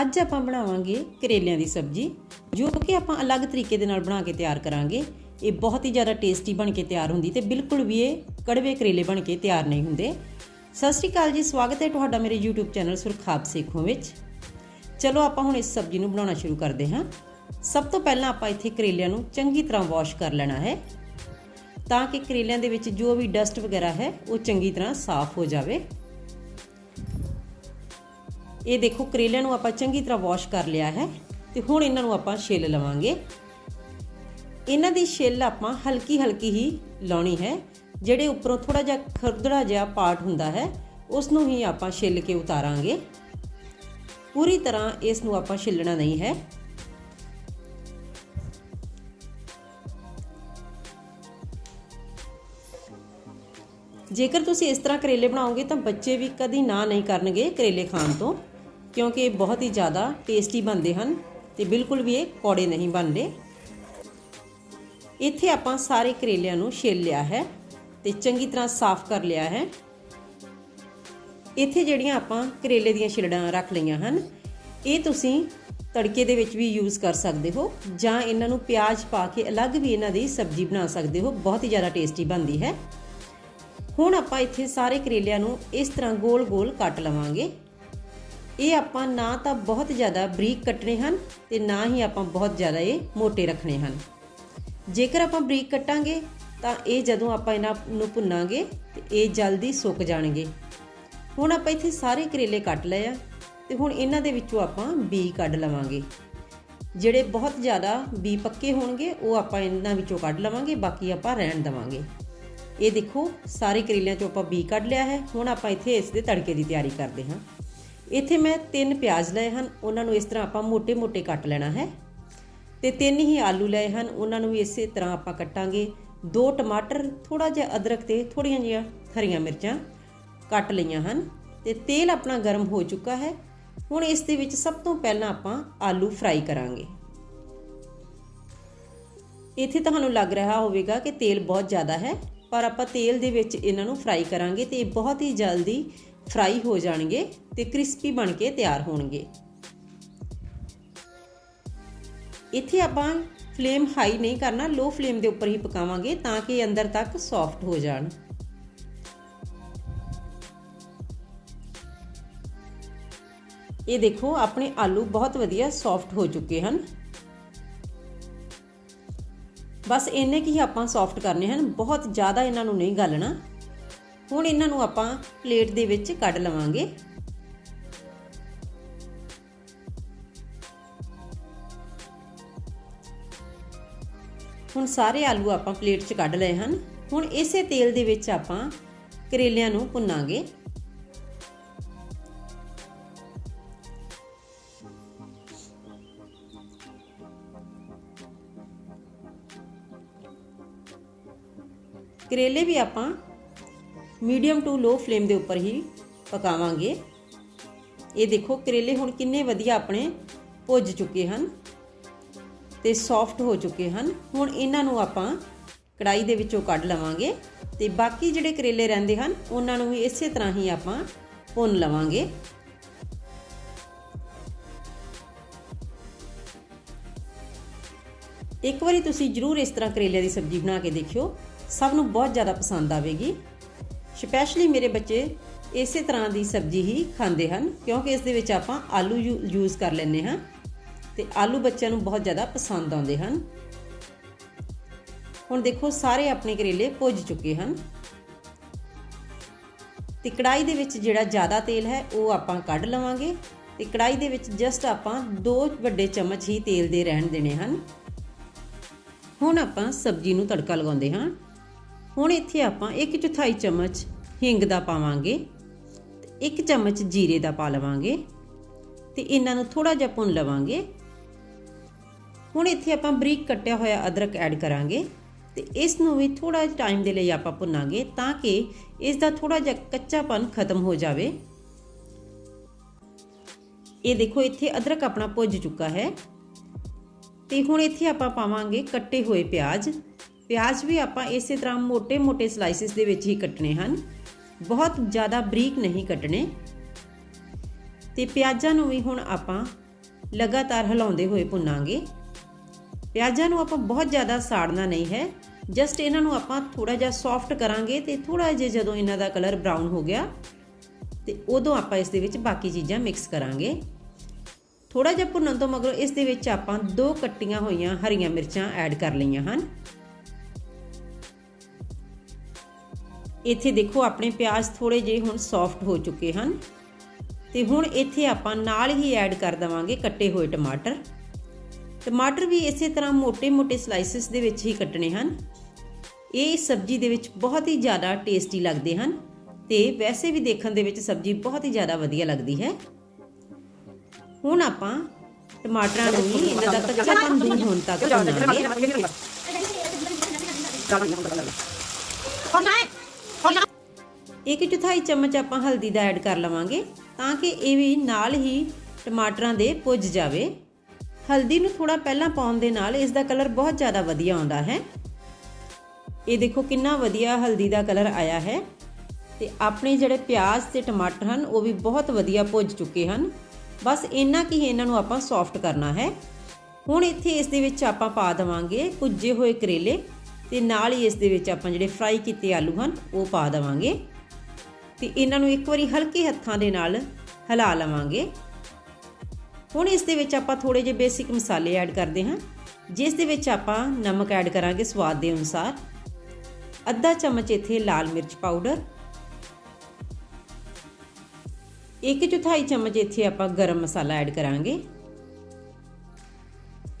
ਅੱਜ ਆਪਾਂ ਬਣਾਵਾਂਗੇ ਕਰੇਲਿਆਂ ਦੀ ਸਬਜ਼ੀ, ਜੋ ਕਿ ਆਪਾਂ ਅਲੱਗ ਤਰੀਕੇ ਦੇ ਨਾਲ ਬਣਾ ਕੇ ਤਿਆਰ ਕਰਾਂਗੇ। ਇਹ ਬਹੁਤ ਹੀ ਜ਼ਿਆਦਾ ਟੇਸਟੀ ਬਣ ਕੇ ਤਿਆਰ ਹੁੰਦੀ ਤੇ ਬਿਲਕੁਲ ਵੀ ਇਹ ਕੜਵੇ ਕਰੇਲੇ ਬਣ ਕੇ ਤਿਆਰ ਨਹੀਂ ਹੁੰਦੇ। ਸਤਿ ਸ਼੍ਰੀ ਅਕਾਲ ਜੀ, ਸਵਾਗਤ ਹੈ ਤੁਹਾਡਾ ਮੇਰੇ YouTube ਚੈਨਲ ਸੁਰਖਾਬ ਸੇਖੋਂ ਵਿੱਚ। ਚਲੋ ਆਪਾਂ ਹੁਣ ਇਸ ਸਬਜ਼ੀ ਨੂੰ ਬਣਾਉਣਾ ਸ਼ੁਰੂ ਕਰਦੇ ਹਾਂ। ਸਭ ਤੋਂ ਪਹਿਲਾਂ ਆਪਾਂ ਇੱਥੇ ਕਰੇਲਿਆਂ ਨੂੰ ਚੰਗੀ ਤਰ੍ਹਾਂ ਵਾਸ਼ ਕਰ ਲੈਣਾ ਹੈ, ਤਾਂ ਕਿ ਕਰੇਲਿਆਂ ਦੇ ਵਿੱਚ ਜੋ ਵੀ ਡਸਟ ਵਗੈਰਾ ਹੈ, ਉਹ ਚੰਗੀ ਤਰ੍ਹਾਂ ਸਾਫ਼ ਹੋ ਜਾਵੇ। ਇਹ ਦੇਖੋ ਕਰੇਲਿਆਂ ਨੂੰ ਆਪਾਂ ਚੰਗੀ ਤਰ੍ਹਾਂ ਵਾਸ਼ ਕਰ ਲਿਆ ਹੈ ਤੇ ਹੁਣ ਇਹਨਾਂ ਨੂੰ ਆਪਾਂ ਛਿੱਲ ਲਵਾਂਗੇ। ਇਹਨਾਂ ਦੀ ਛਿੱਲ ਆਪਾਂ ਹਲਕੀ ਹਲਕੀ ਹੀ ਲਾਉਣੀ ਹੈ, ਜਿਹੜੇ ਉੱਪਰੋਂ ਥੋੜਾ ਜਿਹਾ ਖਰਦੜਾ ਜਿਹਾ ਪਾਰਟ ਹੁੰਦਾ ਹੈ, ਉਸ ਨੂੰ ਹੀ ਆਪਾਂ ਛਿੱਲ ਕੇ ਉਤਾਰਾਂਗੇ। ਪੂਰੀ ਤਰ੍ਹਾਂ ਇਸ ਨੂੰ ਆਪਾਂ ਛਿੱਲਣਾ ਨਹੀਂ ਹੈ। ਜੇਕਰ ਤੁਸੀਂ ਇਸ ਤਰ੍ਹਾਂ ਕਰੇਲੇ ਬਣਾਓਗੇ ਤਾਂ ਬੱਚੇ ਵੀ ਕਦੀ ਨਾ ਨਹੀਂ ਕਰਨਗੇ ਕਰੇਲੇ ਖਾਣ ਤੋਂ। ਕਿਉਂਕਿ ਇਹ ਬਹੁਤ ਹੀ ਜ਼ਿਆਦਾ ਟੇਸਟੀ ਬਣਦੇ ਹਨ ਤੇ ਬਿਲਕੁਲ ਵੀ ਇਹ ਕੌੜੇ ਨਹੀਂ ਬਣਦੇ। ਇੱਥੇ ਆਪਾਂ ਸਾਰੇ ਕਰੇਲਿਆਂ ਨੂੰ ਛਿੱਲ ਲਿਆ ਹੈ ਤੇ ਚੰਗੀ ਤਰ੍ਹਾਂ ਸਾਫ਼ ਕਰ ਲਿਆ ਹੈ। ਇੱਥੇ ਜਿਹੜੀਆਂ ਆਪਾਂ ਕਰੇਲੇ ਦੀਆਂ ਛਿਲੜਾਂ ਰੱਖ ਲਈਆਂ ਹਨ, ਇਹ ਤੁਸੀਂ ਤੜਕੇ ਦੇ ਵਿੱਚ ਵੀ ਯੂਜ਼ ਕਰ ਸਕਦੇ ਹੋ ਜਾਂ ਇਹਨਾਂ ਨੂੰ ਪਿਆਜ਼ ਪਾ ਕੇ ਅਲੱਗ ਵੀ ਇਹਨਾਂ ਦੀ ਸਬਜ਼ੀ ਬਣਾ ਸਕਦੇ ਹੋ, ਬਹੁਤ ਹੀ ਜ਼ਿਆਦਾ ਟੇਸਟੀ ਬਣਦੀ ਹੈ। ਹੁਣ ਆਪਾਂ ਇੱਥੇ ਸਾਰੇ ਕਰੇਲਿਆਂ ਨੂੰ ਇਸ ਤਰ੍ਹਾਂ ਗੋਲ-ਗੋਲ ਕੱਟ ਲਵਾਂਗੇ। ਇਹ ਆਪਾਂ ਨਾ ਤਾਂ ਬਹੁਤ ਜ਼ਿਆਦਾ ਬਰੀਕ ਕੱਟਣੇ ਹਨ ਤੇ ਨਾ ਹੀ ਆਪਾਂ ਬਹੁਤ ਜ਼ਿਆਦਾ ਇਹ ਮੋٹے ਰੱਖਣੇ ਹਨ। ਜੇਕਰ ਆਪਾਂ ਬਰੀਕ ਕੱਟਾਂਗੇ, ਤਾਂ ਇਹ ਜਦੋਂ ਆਪਾਂ ਇਹਨਾਂ ਨੂੰ ਭੁੰਨਾਂਗੇ, ਤੇ ਇਹ ਜਲਦੀ ਸੁੱਕ ਜਾਣਗੇ। ਹੁਣ ਆਪਾਂ ਇੱਥੇ ਸਾਰੇ ਕਰੇਲੇ ਕੱਟ ਲਏ ਆ, ਤੇ ਹੁਣ ਇਹਨਾਂ ਦੇ ਵਿੱਚੋਂ ਆਪਾਂ ਬੀ ਕੱਢ ਲਵਾਂਗੇ। ਜਿਹੜੇ ਬਹੁਤ ਜ਼ਿਆਦਾ ਬੀ ਪੱਕੇ ਹੋਣਗੇ, ਉਹ ਆਪਾਂ ਇਹਨਾਂ ਵਿੱਚੋਂ ਕੱਢ ਲਵਾਂਗੇ, ਬਾਕੀ ਆਪਾਂ ਰਹਿਣ ਦਵਾਂਗੇ। ਇਹ ਦੇਖੋ, ਸਾਰੇ ਕਰੇਲਿਆਂ ਚੋਂ ਆਪਾਂ ਬੀ ਕੱਢ ਲਿਆ ਹੈ। ਹੁਣ ਆਪਾਂ ਇੱਥੇ ਇਸ ਦੇ ਤੜਕੇ ਦੀ ਤਿਆਰੀ ਕਰਦੇ ਹਾਂ। ਇੱਥੇ ਮੈਂ ਤਿੰਨ ਪਿਆਜ਼ ਲਏ ਹਨ, ਉਹਨਾਂ ਨੂੰ ਇਸ ਤਰ੍ਹਾਂ ਆਪਾਂ ਮੋٹے-ਮੋٹے ਕੱਟ ਲੈਣਾ ਹੈ। ਤੇ ਤਿੰਨ ਹੀ ਆਲੂ ਲਏ ਹਨ, ਉਹਨਾਂ ਨੂੰ ਵੀ ਇਸੇ ਤਰ੍ਹਾਂ ਆਪਾਂ ਕੱਟਾਂਗੇ। ਦੋ ਟਮਾਟਰ ਥੋੜਾ ਜਿਹਾ ਅਦਰਕ ਤੇ ਥੋੜੀਆਂ ਜਿਹੀਆਂ ਹਰੀਆਂ ਮਿਰਚਾਂ ਕੱਟ ਲਈਆਂ ਹਨ। ਤੇ ਤੇਲ ਆਪਣਾ ਗਰਮ ਹੋ ਚੁੱਕਾ ਹੈ। ਹੁਣ ਇਸ ਦੇ ਵਿੱਚ ਸਭ ਤੋਂ ਪਹਿਲਾਂ ਆਪਾਂ ਆਲੂ ਫਰਾਈ ਕਰਾਂਗੇ। ਇੱਥੇ ਤੁਹਾਨੂੰ ਲੱਗ ਰਿਹਾ ਹੋਵੇਗਾ ਕਿ ਤੇਲ ਬਹੁਤ ਜ਼ਿਆਦਾ ਹੈ, ਪਰ ਆਪਾਂ ਤੇਲ ਦੇ ਵਿੱਚ ਇਹਨਾਂ ਨੂੰ ਫਰਾਈ ਕਰਾਂਗੇ ਤੇ ਇਹ ਬਹੁਤ ਹੀ ਜਲਦੀ ਫਰਾਈ ਹੋ ਜਾਣਗੇ ਤੇ ਕ੍ਰਿਸਪੀ ਬਣ ਕੇ ਤਿਆਰ ਹੋਣਗੇ। ਇੱਥੇ ਆਪਾਂ ਫਲੇਮ ਹਾਈ ਨਹੀਂ ਕਰਨਾ, ਲੋ ਫਲੇਮ ਦੇ ਉੱਪਰ ਹੀ ਪਕਾਵਾਂਗੇ ਤਾਂ ਕਿ ਅੰਦਰ ਤੱਕ ਸੌਫਟ ਹੋ ਜਾਣ। ਇਹ ਦੇਖੋ, ਆਪਣੇ ਆਲੂ ਬਹੁਤ ਵਧੀਆ ਸੌਫਟ ਹੋ ਚੁੱਕੇ ਹਨ। ਬਸ ਇੰਨੇ ਕੀ ਆਪਾਂ ਸੌਫਟ ਕਰਨੇ ਹਨ, ਬਹੁਤ ਜ਼ਿਆਦਾ ਇਹਨਾਂ ਨੂੰ ਨਹੀਂ ਗਾਲਣਾ। ਹੁਣ ਇਹਨਾਂ ਨੂੰ ਆਪਾਂ ਪਲੇਟ ਦੇ ਵਿੱਚ ਕੱਢ ਲਵਾਂਗੇ। ਹੁਣ ਸਾਰੇ ਆਲੂ ਆਪਾਂ ਪਲੇਟ 'ਚ ਕੱਢ ਲਏ ਹਨ। ਹੁਣ ਇਸੇ ਤੇਲ ਦੇ ਵਿੱਚ ਆਪਾਂ ਕਰੇਲਿਆਂ ਨੂੰ ਭੁੰਨਾਂਗੇ। ਕਰੇਲੇ ਵੀ ਆਪਾਂ ਮੀਡੀਅਮ ਟੂ ਲੋ ਫਲੇਮ ਦੇ ਉੱਪਰ ਹੀ ਪਕਾਵਾਂਗੇ। ਇਹ ਦੇਖੋ ਕਰੇਲੇ ਹੁਣ ਕਿੰਨੇ ਵਧੀਆ ਆਪਣੇ ਭੁੱਜ ਚੁੱਕੇ ਹਨ ਤੇ ਸੌਫਟ ਹੋ ਚੁੱਕੇ ਹਨ। ਹੁਣ ਇਹਨਾਂ ਨੂੰ ਆਪਾਂ ਕੜਾਈ ਦੇ ਵਿੱਚੋਂ ਕੱਢ ਲਵਾਂਗੇ ਤੇ ਬਾਕੀ ਜਿਹੜੇ ਕਰੇਲੇ ਰਹਿੰਦੇ ਹਨ, ਉਹਨਾਂ ਨੂੰ ਵੀ ਇਸੇ ਤਰ੍ਹਾਂ ਹੀ ਆਪਾਂ ਭੁੰਨ ਲਵਾਂਗੇ। ਇੱਕ ਵਾਰੀ ਤੁਸੀਂ ਜ਼ਰੂਰ ਇਸ ਤਰ੍ਹਾਂ ਕਰੇਲਿਆਂ ਦੀ ਸਬਜ਼ੀ ਬਣਾ ਕੇ ਦੇਖਿਓ, ਸਭ ਨੂੰ ਬਹੁਤ ਜ਼ਿਆਦਾ ਪਸੰਦ ਆਵੇਗੀ। ਸਪੈਸ਼ਲੀ ਮੇਰੇ ਬੱਚੇ ਇਸੇ ਤਰ੍ਹਾਂ ਦੀ ਸਬਜ਼ੀ ਹੀ ਖਾਂਦੇ ਹਨ, ਕਿਉਂਕਿ ਇਸ ਦੇ ਵਿੱਚ ਆਪਾਂ ਆਲੂ ਯੂਜ਼ ਕਰ ਲੈਂਦੇ ਹਾਂ ਤੇ ਆਲੂ ਬੱਚਿਆਂ ਨੂੰ ਬਹੁਤ ਜ਼ਿਆਦਾ ਪਸੰਦ ਆਉਂਦੇ ਹਨ। ਹੁਣ ਦੇਖੋ, ਸਾਰੇ ਆਪਣੇ ਕਰੇਲੇ ਭੁੱਜ ਚੁੱਕੇ ਹਨ। ਤੇ ਕੜਾਈ ਦੇ ਵਿੱਚ ਜਿਹੜਾ ਜ਼ਿਆਦਾ ਤੇਲ ਹੈ, ਉਹ ਆਪਾਂ ਕੱਢ ਲਵਾਂਗੇ ਤੇ ਕੜਾਈ ਦੇ ਵਿੱਚ ਜਸਟ ਆਪਾਂ ਦੋ ਵੱਡੇ ਚਮਚ ਹੀ ਤੇਲ ਦੇ ਰਹਿਣ ਦੇਣੇ ਹਨ। ਹੁਣ ਆਪਾਂ ਸਬਜ਼ੀ ਨੂੰ ਤੜਕਾ ਲਗਾਉਂਦੇ ਹਾਂ। ਹੁਣ ਇੱਥੇ ਆਪਾਂ 1 ਚੌਥਾਈ ਚਮਚ ਹਿੰਗ ਦਾ ਪਾਵਾਂਗੇ ਤੇ 1 ਚਮਚ ਜੀਰੇ ਦਾ ਪਾ ਲਵਾਂਗੇ ਤੇ ਇਹਨਾਂ ਨੂੰ ਥੋੜਾ ਜਿਹਾ ਭੁੰਨ ਲਵਾਂਗੇ। ਹੁਣ ਇੱਥੇ ਆਪਾਂ ਬਰੀਕ ਕੱਟਿਆ ਹੋਇਆ ਅਦਰਕ ਐਡ ਕਰਾਂਗੇ ਤੇ ਇਸ ਨੂੰ ਵੀ ਥੋੜਾ ਜਿਹਾ ਟਾਈਮ ਦੇ ਲਈ ਆਪਾਂ ਭੁੰਨਾਂਗੇ ਤਾਂ ਕਿ ਇਸ ਦਾ ਥੋੜਾ ਜਿਹਾ ਕੱਚਾਪਨ ਖਤਮ ਹੋ ਜਾਵੇ। ਇਹ ਦੇਖੋ ਇੱਥੇ ਅਦਰਕ ਆਪਣਾ ਭੁੱਜ ਚੁੱਕਾ ਹੈ। ਤੇ ਹੁਣ ਇੱਥੇ ਆਪਾਂ ਪਾਵਾਂਗੇ ਕੱਟੇ ਹੋਏ ਪਿਆਜ਼। ਪਿਆਜ਼ ਵੀ ਆਪਾਂ ਇਸੇ ਤਰ੍ਹਾਂ ਮੋٹے-ਮੋٹے ਸਲਾਈਸਿਸ ਦੇ ਵਿੱਚ ਹੀ ਕੱਟਣੇ ਹਨ। ਬਹੁਤ ਜ਼ਿਆਦਾ ਬਰੀਕ ਨਹੀਂ ਕੱਟਣੇ। ਤੇ ਪਿਆਜ਼ਾਂ ਨੂੰ ਵੀ ਹੁਣ ਆਪਾਂ ਲਗਾਤਾਰ ਹਿਲਾਉਂਦੇ ਹੋਏ ਭੁੰਨਾਂਗੇ। ਪਿਆਜ਼ਾਂ ਨੂੰ ਆਪਾਂ ਬਹੁਤ ਜ਼ਿਆਦਾ ਸਾੜਨਾ ਨਹੀਂ ਹੈ। ਜਸਟ ਇਹਨਾਂ ਨੂੰ ਆਪਾਂ ਥੋੜਾ ਜਿਹਾ ਸੌਫਟ ਕਰਾਂਗੇ ਤੇ ਥੋੜਾ ਜਿਹਾ ਜਦੋਂ ਇਹਨਾਂ ਦਾ ਕਲਰ ਬ੍ਰਾਊਨ ਹੋ ਗਿਆ, ਤੇ ਉਦੋਂ ਆਪਾਂ ਇਸ ਦੇ ਵਿੱਚ ਬਾਕੀ ਚੀਜ਼ਾਂ ਮਿਕਸ ਕਰਾਂਗੇ। ਥੋੜਾ ਜਿਹਾ ਭੁੰਨਣ ਤੋਂ ਮਗਰੋਂ ਇਸ ਦੇ ਵਿੱਚ ਆਪਾਂ ਦੋ ਕੱਟੀਆਂ ਹੋਈਆਂ ਹਰੀਆਂ ਮਿਰਚਾਂ ਐਡ ਕਰ ਲਈਆਂ ਹਨ। ਇੱਥੇ ਦੇਖੋ ਆਪਣੇ ਪਿਆਜ਼ ਥੋੜੇ ਜਿਹੇ ਹੁਣ ਸੌਫਟ ਹੋ ਚੁੱਕੇ ਹਨ। ਤੇ ਹੁਣ ਇੱਥੇ ਆਪਾਂ ਨਾਲ ਹੀ ਐਡ ਕਰ ਦਵਾਂਗੇ ਕੱਟੇ ਹੋਏ ਟਮਾਟਰ। ਟਮਾਟਰ ਵੀ ਇਸੇ ਤਰ੍ਹਾਂ ਮੋٹے-ਮੋٹے ਸਲਾਈਸਸ ਦੇ ਵਿੱਚ ਹੀ ਕੱਟਣੇ ਹਨ। ਇਹ ਸਬਜ਼ੀ ਦੇ ਵਿੱਚ ਬਹੁਤ ਹੀ ਜ਼ਿਆਦਾ ਟੇਸਟੀ ਲੱਗਦੇ ਹਨ ਤੇ ਵੈਸੇ ਵੀ ਦੇਖਣ ਦੇ ਵਿੱਚ ਸਬਜ਼ੀ ਬਹੁਤ ਹੀ ਜ਼ਿਆਦਾ ਵਧੀਆ ਲੱਗਦੀ ਹੈ। ਹੁਣ ਆਪਾਂ ਟਮਾਟਰਾਂ ਨੂੰ ਇਹਨਾਂ ਦਾ ਕੱਚਾਪਨ ਦੂਰ ਹੋਣ ਤੱਕ ਭੁੰਨਾਂਗੇ। ਇੱਕ ਚੌਥਾਈ ਚਮਚ ਆਪਾਂ ਹਲਦੀ ਦਾ ਐਡ ਕਰ ਲਵਾਂਗੇ ਤਾਂ ਕਿ ਇਹ ਵੀ ਨਾਲ ਹੀ ਟਮਾਟਰਾਂ ਦੇ ਪੁੱਜ ਜਾਵੇ। ਹਲਦੀ ਨੂੰ ਥੋੜਾ ਪਹਿਲਾਂ ਪਾਉਣ ਦੇ ਨਾਲ ਇਸ ਦਾ ਕਲਰ ਬਹੁਤ ਜ਼ਿਆਦਾ ਵਧੀਆ ਆਉਂਦਾ ਹੈ। ਇਹ ਦੇਖੋ ਕਿੰਨਾ ਵਧੀਆ ਹਲਦੀ ਦਾ ਕਲਰ ਆਇਆ ਹੈ ਤੇ ਆਪਣੇ ਜਿਹੜੇ ਪਿਆਜ਼ ਤੇ ਟਮਾਟਰ ਹਨ, ਉਹ ਵੀ ਬਹੁਤ ਵਧੀਆ ਭੁੱਜ ਚੁੱਕੇ ਹਨ। ਬਸ ਇੰਨਾ ਕੀ ਇਹਨਾਂ ਨੂੰ ਆਪਾਂ ਸੌਫਟ ਕਰਨਾ ਹੈ। ਹੁਣ ਇੱਥੇ ਇਸ ਦੇ ਵਿੱਚ ਆਪਾਂ ਪਾ ਦੇਵਾਂਗੇ ਭੁੱਜੇ ਹੋਏ ਕਰੇਲੇ। ਤੇ ਨਾਲ ਹੀ ਇਸ ਦੇ ਵਿੱਚ ਆਪਾਂ ਜਿਹੜੇ ਫਰਾਈ ਕੀਤੇ ਆਲੂ ਹਨ, ਉਹ ਪਾ ਦੇਵਾਂਗੇ। ਤੇ ਇਹਨਾਂ ਨੂੰ ਇੱਕ ਵਾਰੀ ਹਲਕੇ ਹੱਥਾਂ ਦੇ ਨਾਲ ਹਿਲਾ ਲਵਾਂਗੇ। ਹੁਣ ਇਸ ਦੇ ਵਿੱਚ ਆਪਾਂ ਥੋੜੇ ਜਿਹੇ ਬੇਸਿਕ ਮਸਾਲੇ ਐਡ ਕਰਦੇ ਹਾਂ, ਜਿਸ ਦੇ ਵਿੱਚ ਆਪਾਂ ਨਮਕ ਐਡ ਕਰਾਂਗੇ ਸਵਾਦ ਦੇ ਅਨੁਸਾਰ। ਅੱਧਾ ਚਮਚ ਇੱਥੇ ਲਾਲ ਮਿਰਚ ਪਾਊਡਰ ਇੱਕ ਚੌਥਾਈ ਚਮਚ ਇੱਥੇ ਆਪਾਂ ਗਰਮ ਮਸਾਲਾ ਐਡ ਕਰਾਂਗੇ।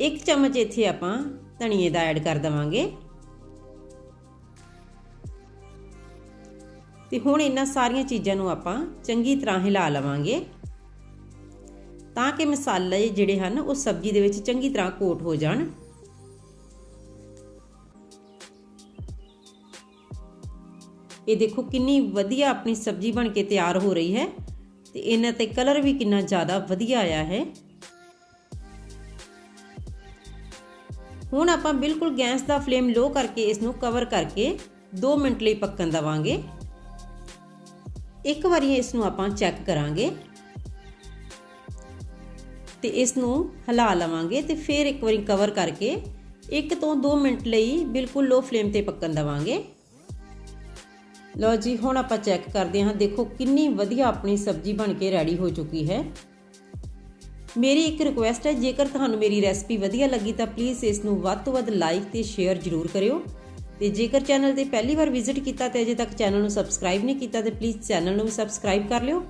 ਇੱਕ ਚਮਚ ਇੱਥੇ ਆਪਾਂ ਧਨੀਏ ਦਾ ਐਡ ਕਰ ਦਵਾਂਗੇ। ਤੇ ਹੁਣ ਇਹਨਾਂ ਸਾਰੀਆਂ ਚੀਜ਼ਾਂ ਨੂੰ ਆਪਾਂ ਚੰਗੀ ਤਰ੍ਹਾਂ ਹਿਲਾ ਲਵਾਂਗੇ। ਤਾਂ ਕਿ ਮਸਾਲੇ ਜਿਹੜੇ ਹਨ, ਉਹ ਸਬਜ਼ੀ ਦੇ ਵਿੱਚ ਚੰਗੀ ਤਰ੍ਹਾਂ ਕੋਟ ਹੋ ਜਾਣ। ਇਹ ਦੇਖੋ ਕਿੰਨੀ ਵਧੀਆ ਆਪਣੀ ਸਬਜ਼ੀ ਬਣ ਕੇ ਤਿਆਰ ਹੋ ਰਹੀ ਹੈ ਤੇ ਇਹਨਾਂ ਤੇ ਕਲਰ ਵੀ ਕਿੰਨਾ ਜ਼ਿਆਦਾ ਵਧੀਆ ਆਇਆ ਹੈ। ਹੁਣ ਆਪਾਂ ਬਿਲਕੁਲ ਗੈਸ ਦਾ ਫਲੇਮ ਲੋ ਕਰਕੇ ਇਸ ਨੂੰ ਕਵਰ ਕਰਕੇ 2 ਮਿੰਟ ਲਈ ਪੱਕਣ ਦਵਾਂਗੇ। ਇੱਕ ਵਾਰੀ ਇਸ ਨੂੰ ਆਪਾਂ ਚੈੱਕ ਕਰਾਂਗੇ ਤੇ ਇਸ ਨੂੰ ਹਿਲਾ ਲਵਾਂਗੇ ਤੇ ਫਿਰ ਇੱਕ ਵਾਰੀ ਕਵਰ ਕਰਕੇ 1 ਤੋਂ 2 ਮਿੰਟ ਲਈ ਬਿਲਕੁਲ ਲੋ ਫਲੇਮ ਤੇ ਪੱਕਣ ਦਵਾਂਗੇ। ਲਓ ਜੀ, ਹੁਣ ਆਪਾਂ ਚੈੱਕ ਕਰਦੇ ਹਾਂ। ਦੇਖੋ, ਕਿੰਨੀ ਵਧੀਆ ਆਪਣੀ ਸਬਜ਼ੀ ਬਣ ਕੇ ਰੈਡੀ ਹੋ ਚੁੱਕੀ ਹੈ। ਮੇਰੀ ਇੱਕ ਰਿਕੁਐਸਟ ਹੈ, ਜੇਕਰ ਤੁਹਾਨੂੰ ਮੇਰੀ ਰੈਸਪੀ ਵਧੀਆ ਲੱਗੀ ਤਾਂ ਪਲੀਜ਼ ਇਸ ਨੂੰ ਵੱਧ ਤੋਂ ਵੱਧ ਲਾਈਕ ਤੇ ਸ਼ੇਅਰ ਜ਼ਰੂਰ ਕਰਿਓ। ਤੇ ਜੇਕਰ ਚੈਨਲ ਤੇ ਪਹਿਲੀ ਵਾਰ ਵਿਜ਼ਿਟ ਕੀਤਾ ਤੇ ਅਜੇ ਤੱਕ ਚੈਨਲ ਨੂੰ ਸਬਸਕ੍ਰਾਈਬ ਨਹੀਂ ਕੀਤਾ, ਤੇ ਪਲੀਜ਼ ਚੈਨਲ ਨੂੰ ਵੀ ਸਬਸਕ੍ਰਾਈਬ ਕਰ ਲਿਓ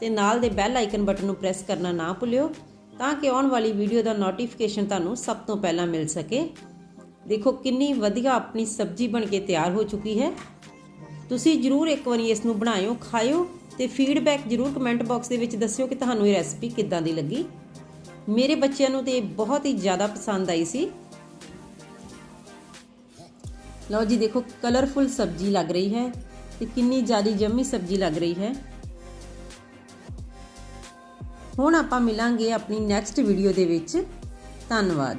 ਤੇ ਨਾਲ ਦੇ ਬੈਲ ਆਈਕਨ ਬਟਨ ਨੂੰ ਪ੍ਰੈਸ ਕਰਨਾ ਨਾ ਭੁੱਲਿਓ ਤਾਂ ਕਿ ਆਉਣ ਵਾਲੀ ਵੀਡੀਓ ਦਾ ਨੋਟੀਫਿਕੇਸ਼ਨ ਤੁਹਾਨੂੰ ਸਭ ਤੋਂ ਪਹਿਲਾਂ ਮਿਲ ਸਕੇ। ਦੇਖੋ ਕਿੰਨੀ ਵਧੀਆ ਆਪਣੀ ਸਬਜ਼ੀ ਬਣ ਕੇ ਤਿਆਰ ਹੋ ਚੁੱਕੀ ਹੈ। ਤੁਸੀਂ ਜਰੂਰ ਇੱਕ ਵਾਰੀ ਇਸ ਨੂੰ ਬਣਾਇਓ, ਖਾਇਓ ਤੇ ਫੀਡਬੈਕ ਜਰੂਰ ਕਮੈਂਟ ਬਾਕਸ ਦੇ ਵਿੱਚ ਦੱਸਿਓ ਕਿ ਤੁਹਾਨੂੰ ਇਹ ਰੈਸਪੀ ਕਿੱਦਾਂ ਦੀ ਲੱਗੀ। ਮੇਰੇ ਬੱਚਿਆਂ ਨੂੰ ਤੇ ਇਹ ਬਹੁਤ ਹੀ ਜ਼ਿਆਦਾ ਪਸੰਦ ਆਈ ਸੀ। ਲਓ ਜੀ, ਦੇਖੋ ਕਲਰਫੁਲ ਸਬਜ਼ੀ ਲੱਗ ਰਹੀ ਹੈ ਤੇ ਕਿੰਨੀ ਜ਼ਿਆਦਾ ਜੰਮੀ ਸਬਜ਼ੀ ਲੱਗ ਰਹੀ ਹੈ। ਹੁਣ ਆਪਾਂ ਮਿਲਾਂਗੇ ਆਪਣੀ ਨੈਕਸਟ ਵੀਡੀਓ ਦੇ ਵਿੱਚ। ਧੰਨਵਾਦ।